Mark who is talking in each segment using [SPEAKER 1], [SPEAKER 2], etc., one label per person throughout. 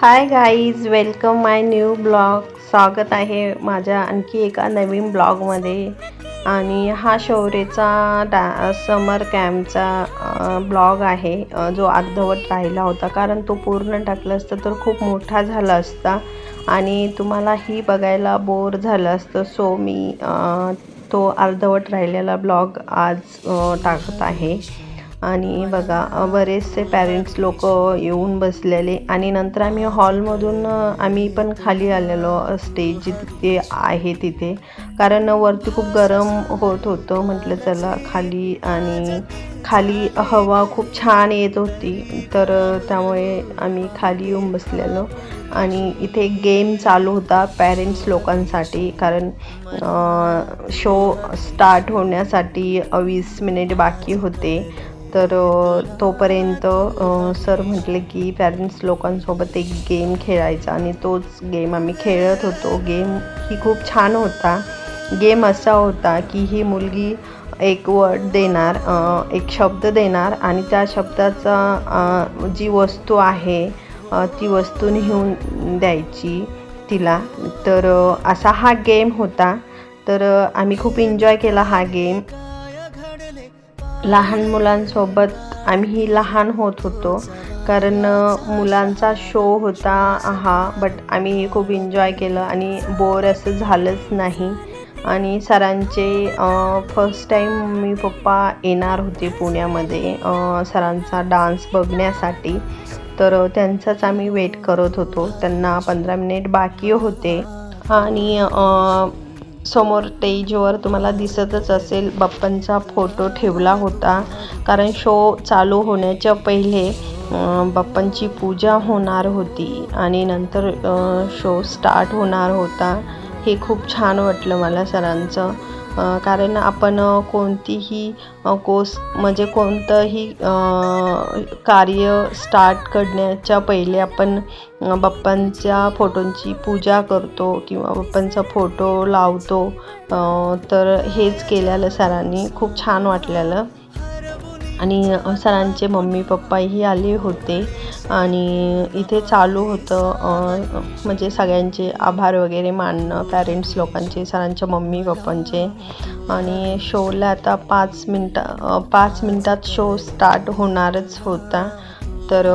[SPEAKER 1] Hi guys welcome my new blog स्वागत आहे माझ्या आणखी एका नवीन ब्लॉगमध्ये आणि हा शौर्यचा डा समर कॅम्पचा ब्लॉग आहे. जो अर्धवट राहिला होता. कारण तो पूर्ण टाकला असता तर खूप मोठा झाला असता. आणि तुम्हाला ही बघायला बोर झालं असतं. सो मी तो अर्धवट राहिलेला ब्लॉग आज टाकत आहे. आणि बघा बरेचसे पॅरेंट्स लोक येऊन बसलेले आणि नंतर आम्ही हॉलमधून आम्ही पण खाली आलेलो स्टेज जिथे आहे तिथे. कारण वरती खूप गरम होत होतं म्हटलं चला खाली आणि खाली हवा खूप छान येत होती. तर त्यामुळे आम्ही खाली येऊन बसलेलो आणि इथे गेम चालू होता पॅरेंट्स लोकांसाठी. कारण शो स्टार्ट होण्यासाठी वीस मिनिट बाकी होते. तर तोपर्यंत सर म्हटले की पॅरेंट्स लोकांसोबत एक गेम खेळायचा आणि तोच गेम आम्ही खेळत होतो. गेम ही खूप छान होता. गेम असा होता की ही मुलगी एक वर्ड देणार एक शब्द देणार आणि त्या शब्दाचा जी वस्तू आहे ती वस्तू नेऊन द्यायची तिला. तर असा हा गेम होता. तर आम्ही खूप एन्जॉय केला हा गेम लहान मुलांसोबत आम्ही लहान होत होतो. कारण मुलांचा शो होता हा बट आम्ही खूप एन्जॉय केलं आणि बोर असं झालंच नाही. आणि सरांचे फर्स्ट टाईम मम्मी पप्पा येणार होते पुण्यामध्ये सरांचा डान्स बघण्यासाठी. तर त्यांचाच आम्ही वेट करत होतो. त्यांना पंधरा मिनिट बाकी होते. आणि समोर स्टेजवर तुम्हाला दिसतच असेल बाप्पांचा फोटो ठेवला होता. कारण शो चालू होण्याच्या पहिले बप्पांची बाप्पांची पूजा होणार होती आणि नंतर शो स्टार्ट होणार होता. हे खूप छान वाटलं मला सरांचं. कारण आपण कोणतीही कोस म्हणजे कोणतंही कार्य स्टार्ट करण्याच्या पहिले आपण बाप्पांच्या फोटोंची पूजा करतो किंवा बाप्पांचा फोटो लावतो. तर हेच केलेलं सरांनी. खूप छान वाटलेलं. आणि सरांचे मम्मी पप्पाही आले होते. आणि इथे चालू होतं म्हणजे सगळ्यांचे आभार वगैरे मानणं पॅरेंट्स लोकांचे सरांच्या मम्मी पप्पांचे. आणि शोला आता पाच मिनटं पाच मिनटात शो स्टार्ट होणारच होता. तर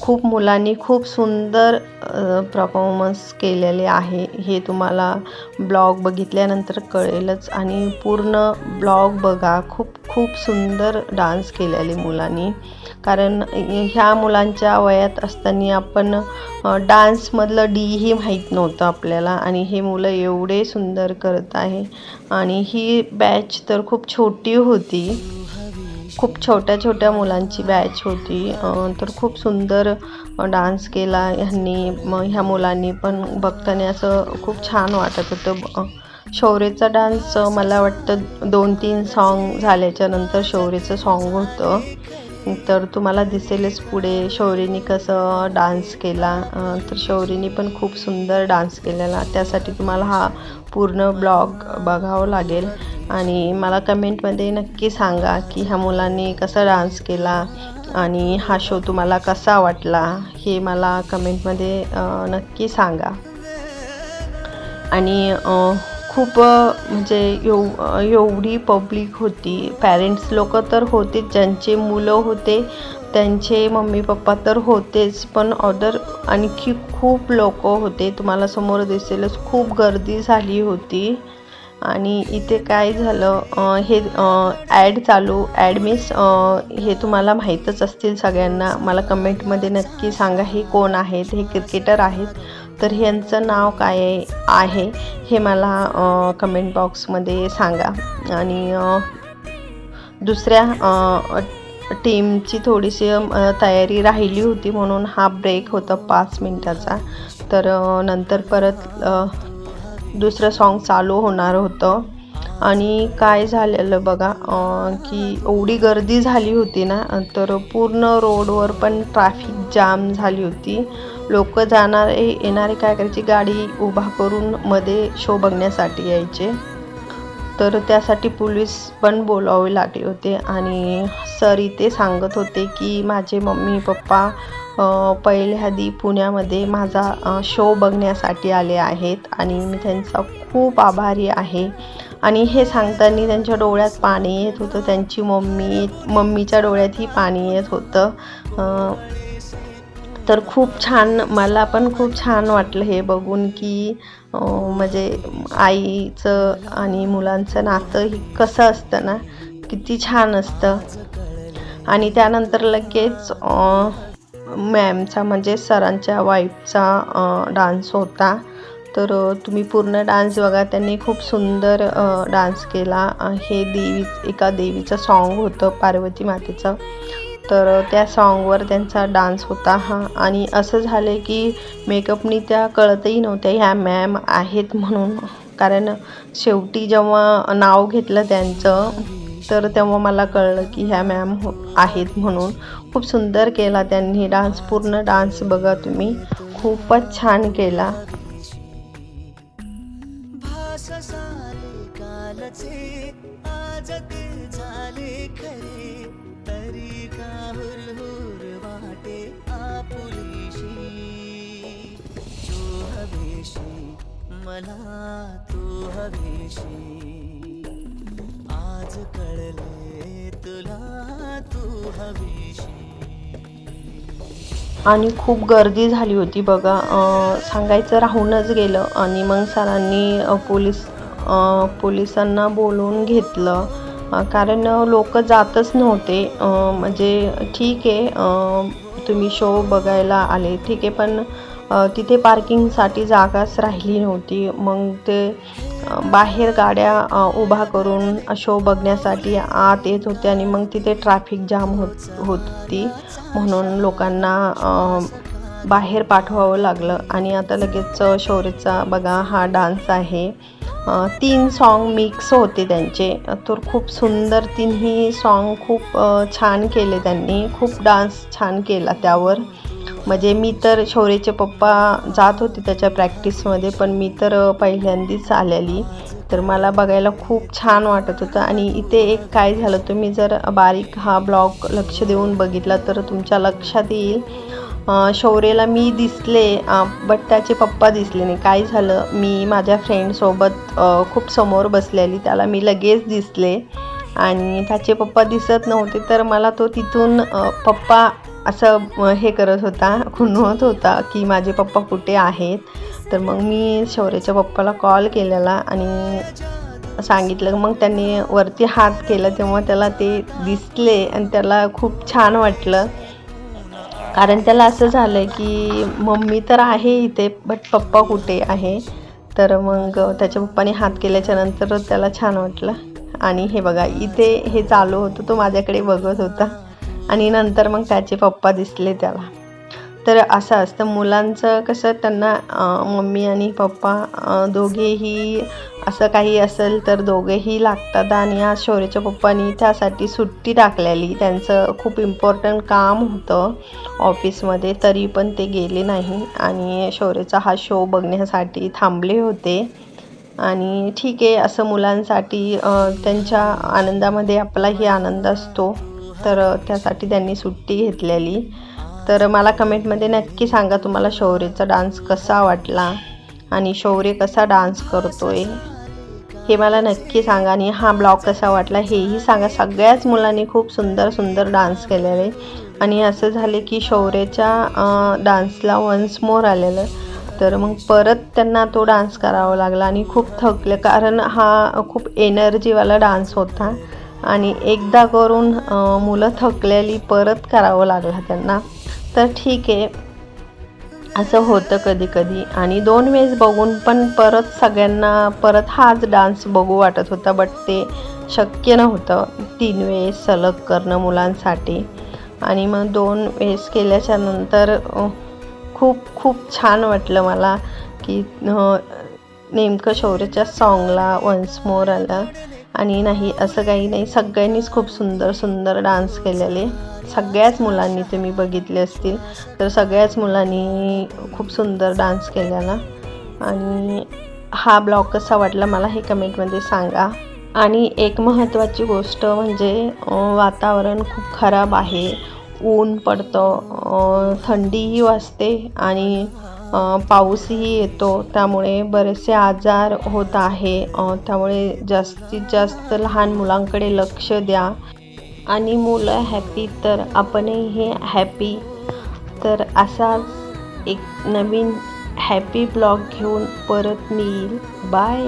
[SPEAKER 1] खूप मुलांनी खूप सुंदर परफॉर्मन्स केलेले आहे. हे तुम्हाला ब्लॉग बघितल्यानंतर कळेलच. आणि पूर्ण ब्लॉग बघा. खूप खूप सुंदर डान्स केलेले मुलांनी. कारण ह्या मुलांच्या वयात असताना आपण डान्समधलं डीही माहीत नव्हतं आपल्याला. आणि हे मुलं एवढे सुंदर करत आहे. आणि ही बॅच तर खूप छोटी होती. खूप छोट्या छोट्या मुलांची बॅच होती. तर खूप सुंदर डान्स केला ह्यांनी. मग ह्या मुलांनी पण बघताना असं खूप छान वाटत होतं. शौर्यचा डान्स मला वाटतं दोन तीन सॉन्ग झाल्याच्यानंतर शौर्यचं सॉन्ग होतं. तर तुम्हाला दिसेलच पुढे शौरीनी कसं डान्स केला. तर शौरीनी पण खूप सुंदर डान्स केलेला. त्यासाठी तुम्हाला हा पूर्ण ब्लॉग बघावं लागेल. आणि मला कमेंटमध्ये नक्की सांगा की ह्या मुलांनी कसा डान्स केला आणि हा शो तुम्हाला कसा वाटला हे मला कमेंटमध्ये नक्की सांगा. आणि खूप म्हणजे एव एवढी पब्लिक होती. पॅरेंट्स लोक तर होतेच. ज्यांचे मुलं होते त्यांचे मम्मी पप्पा तर होतेच. पण ऑर्डर आणखी खूप लोक होते. तुम्हाला समोर दिसेलच खूप गर्दी झाली होती. आणि इथे काय झालं हे ॲड चालू ॲड मीन्स हे तुम्हाला माहीतच असतील सगळ्यांना. मला कमेंटमध्ये नक्की सांगा हे कोण आहेत? हे क्रिकेटर आहेत? तर ह्यांचं नाव काय आहे हे मला कमेंट बॉक्समध्ये सांगा. आणि दुसऱ्या टीमची थोडीशी तयारी राहिली होती म्हणून हा ब्रेक होता पाच मिनटाचा. तर नंतर परत दुसरं सॉन्ग चालू होणार होतं. आणि काय झालेलं बघा की एवढी गर्दी झाली होती ना तर पूर्ण रोडवर पण ट्रॅफिक जाम झाली होती. लोक जाणारे येणारे काय करायची? गाडी उभा करून मध्ये शो बघण्यासाठी यायचे. तर त्यासाठी पोलीस पण बोलावे लागले होते आणि सर इथे सांगत होते की माझे मम्मी पप्पा पहिल्या आधी पुण्यामध्ये माझा शो बघण्यासाठी आले आहेत आणि मी त्यांचा खूप आभारी आहे. आणि हे सांगताना त्यांच्या डोळ्यात पाणी येत होतं. त्यांची मम्मी मम्मीच्या डोळ्यातही पाणी येत होतं. तर खूप छान मला पण खूप छान वाटलं हे बघून की म्हणजे आईचं आणि मुलांचं नातं हे कसं असतं ना किती छान असतं. आणि त्यानंतर लगेच मॅमचा म्हणजे सरांच्या वाईफचा डान्स होता. तर तुम्ही पूर्ण डान्स बघा त्यांनी खूप सुंदर डान्स केला. हे देवी एका देवीचं सॉन्ग होतं पार्वती मातेचं. तर त्या सॉन्गवर त्यांचा डान्स होता हा. आणि असं झालं की मेकअपनी त्या कळतही नव्हत्या ह्या मॅम आहेत म्हणून. कारण शेवटी जेव्हा नाव घेतलं त्यांचं तर तेव्हा मला कळलं की ह्या मॅम हो आहेत म्हणून. खूप सुंदर केला त्यांनी डान्स पूर्ण डान्स बघा तुम्ही. खूपच छान केला.
[SPEAKER 2] हवेशी मला तू हवेशी. आज कळले तुला तू हवेशी.
[SPEAKER 1] आणि खूप गर्दी झाली होती बघा. सांगायचं राहूनच गेलं आणि मग सरांनी पोलीस पोलिसांना बोलवून घेतलं. कारण लोक जातच नव्हते. म्हणजे ठीक आहे तुम्ही शो बघायला आले. ठीक आहे पण तिथे पार्किंगसाठी जागाच राहिली नव्हती. मग ते बाहेर गाड्या उभा करून शो बघण्यासाठी आत येत होते आणि मग तिथे ट्रॅफिक जाम होत होती म्हणून लोकांना बाहेर पाठवावं लागलं. आणि आता लगेच शौर्यचा बघा हा डान्स आहे. तीन सॉन्ग मिक्स होते त्यांचे. तर खूप सुंदर तिन्ही सॉन्ग खूप छान केले त्यांनी. खूप डान्स छान केला त्यावर. म्हणजे मी तर शौर्यचे पप्पा जात होते त्याच्या प्रॅक्टिसमध्ये पण मी तर पहिल्यांदाच आलेली. तर मला बघायला खूप छान वाटत होतं. आणि इथे एक काय झालं तुम्ही जर बारीक हा ब्लॉग लक्ष देऊन बघितला तर तुमच्या लक्षात येईल. शौर्यला मी दिसले बट त्याचे पप्पा दिसले नाही. काय झालं मी माझ्या फ्रेंडसोबत खूप समोर बसलेली. त्याला मी लगेच दिसले. आणि त्याचे पप्पा दिसत नव्हते तर मला तो तिथून पप्पा असं हे करत होता खुणवत होता की माझे पप्पा कुठे आहेत? तर मग मी शौर्याच्या पप्पाला कॉल केलेला आणि सांगितलं. मग त्यांनी वरती हात केला तेव्हा त्याला ते दिसले आणि त्याला खूप छान वाटलं. कारण त्याला असं झालं की मम्मी तर आहे इथे बट पप्पा कुठे आहे? तर मग त्याच्या पप्पाने हात केल्याच्यानंतर त्याला छान वाटलं. आणि हे बघा इथे हे चालू होतं तो माझ्याकडे बघत होता. आणि नंतर मग त्याचे पप्पा दिसले त्याला. तर असं असतं. मुलांचं कसं त्यांना मम्मी आणि पप्पा दोघेही असं काही असेल तर दोघेही लागतात आणि आज शौर्यच्या पप्पानी त्यासाठी सुट्टी टाकलेली. त्यांचं खूप इम्पॉर्टंट काम होतं ऑफिसमध्ये तरी पण ते गेले नाही. आणि शौर्यचा हा शो बघण्यासाठी थांबले होते. आणि ठीक आहे असं मुलांसाठी त्यांच्या आनंदामध्ये आपलाही आनंद असतो. तर त्यासाठी त्यांनी सुट्टी घेतलेली. तर मला कमेंटमध्ये नक्की सांगा तुम्हाला शौर्यचा डान्स कसा वाटला आणि शौर्य कसा डान्स करतो आहे हे मला नक्की सांगा आणि हा ब्लॉग कसा वाटला हेही सांगा. सगळ्याच मुलांनी खूप सुंदर सुंदर डान्स केलेले आणि असं झाले की शौर्यच्या डान्सला वन्स मोर आलेलं. तर मग परत त्यांना तो डान्स करावा लागला आणि खूप थकले कारण हा खूप एनर्जीवाला डान्स होता. आणि एकदा करून मुलं थकलेली परत करावं लागलं त्यांना. तर ठीक आहे. असं होतं कधी कधी आणि दोन वेळेस बघून पण परत सगळ्यांना परत हाच डान्स बघू वाटत होता बट ते शक्य नव्हतं. तीन वेळेस सलग करणं मुलांसाठी. आणि मग दोन वेळेस केल्याच्यानंतर खूप खूप छान वाटलं मला की नेमकं शौर्यच्या सॉन्गला वन्स मोर आलं. आणि नाही असं काही नाही. सगळ्यांनीच खूप सुंदर सुंदर डान्स केलेले. सगळ्याच मुलांनी तुम्ही बघितले असतील. तर सगळ्याच मुलांनी खूप सुंदर डान्स केलेला. आणि हा ब्लॉग कसा वाटला मला हे कमेंटमध्ये सांगा. आणि एक महत्त्वाची गोष्ट म्हणजे वातावरण खूप खराब आहे. ऊन पडतं थंडीही वाजते आणि पाऊसही येतो. त्यामुळे बरेचसे आजार होत आहे. त्यामुळे जास्तीत जास्त लहान मुलांकडे लक्ष द्या. आणि मुलं हॅपी तर आपणही हे हॅपी तर असाच एक नवीन हॅपी ब्लॉग घेऊन परत मी येईल. बाय